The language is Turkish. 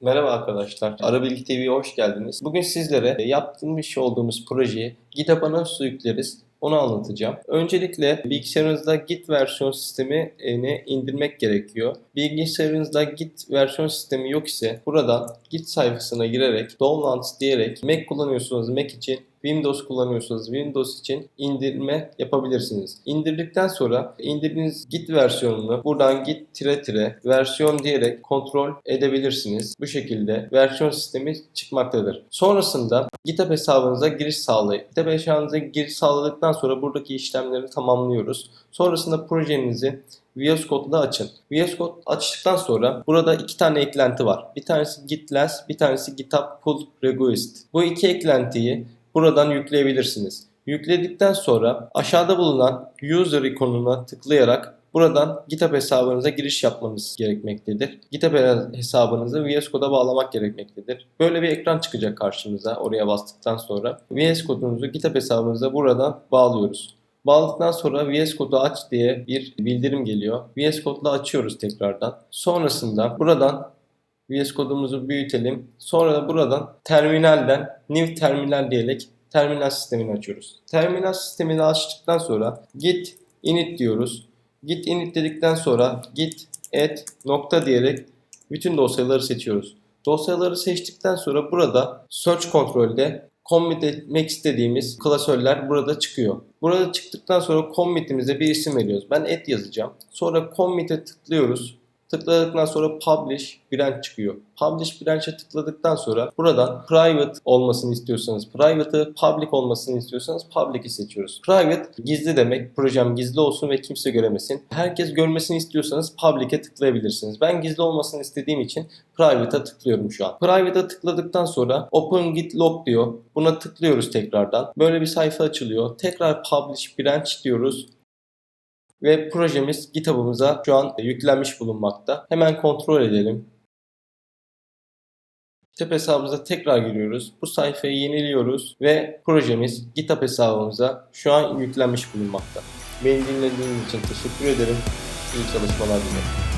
Merhaba arkadaşlar, Arabilgi TV'ye hoş geldiniz. Bugün sizlere yapmış olduğumuz projeyi GitHub'a nasıl yükleriz onu anlatacağım. Öncelikle bilgisayarınızda Git versiyon sistemini indirmek gerekiyor. Bilgisayarınızda Git versiyon sistemi yok ise buradan Git sayfasına girerek Downloads diyerek Mac kullanıyorsunuz Mac için Windows kullanıyorsanız Windows için indirme yapabilirsiniz. İndirdikten sonra indirdiğiniz Git versiyonunu buradan git tire tire versiyon diyerek kontrol edebilirsiniz. Bu şekilde versiyon sistemi çıkmaktadır. Sonrasında GitHub hesabınıza giriş sağlayın. GitHub hesabınıza giriş sağladıktan sonra buradaki işlemleri tamamlıyoruz. Sonrasında projenizi VS Code'da açın. VS Code açtıktan sonra burada iki tane eklenti var. Bir tanesi GitLess, bir tanesi GitHub Pull Request. Bu iki eklentiyi buradan yükleyebilirsiniz. Yükledikten sonra aşağıda bulunan user ikonuna tıklayarak buradan GitHub hesabınıza giriş yapmanız gerekmektedir. GitHub hesabınızı VS Code'a bağlamak gerekmektedir. Böyle bir ekran çıkacak karşınıza oraya bastıktan sonra. VS Code'unuzu GitHub hesabınıza buradan bağlıyoruz. Bağladıktan sonra VS Code'u aç diye bir bildirim geliyor. VS Code'la açıyoruz tekrardan. Sonrasında buradan VS kodumuzu büyütelim. Sonra da buradan terminalden new terminal diyerek terminal sistemini açıyoruz. Terminal sistemini açtıktan sonra git init diyoruz. Git init dedikten sonra git add nokta diyerek bütün dosyaları seçiyoruz. Dosyaları seçtikten sonra burada search kontrolde commit etmek istediğimiz klasörler burada çıkıyor. Burada çıktıktan sonra commit'imize bir isim veriyoruz. Ben add yazacağım. Sonra commit'e tıklıyoruz. Tıkladıktan sonra Publish branch çıkıyor. Publish branch'e tıkladıktan sonra buradan private olmasını istiyorsanız private'ı, public olmasını istiyorsanız public'i seçiyoruz. Private gizli demek. Projem gizli olsun ve kimse göremesin. Herkes görmesini istiyorsanız public'e tıklayabilirsiniz. Ben gizli olmasını istediğim için private'a tıklıyorum şu an. Private'a tıkladıktan sonra Open Git Log diyor. Buna tıklıyoruz tekrardan. Böyle bir sayfa açılıyor. Tekrar Publish branch diyoruz ve projemiz GitHub'ımıza şu an yüklenmiş bulunmakta. Hemen kontrol edelim. GitHub hesabımıza tekrar giriyoruz. Bu sayfayı yeniliyoruz ve projemiz GitHub hesabımıza şu an yüklenmiş bulunmakta. Beni dinlediğiniz için teşekkür ederim. İyi çalışmalar dilerim.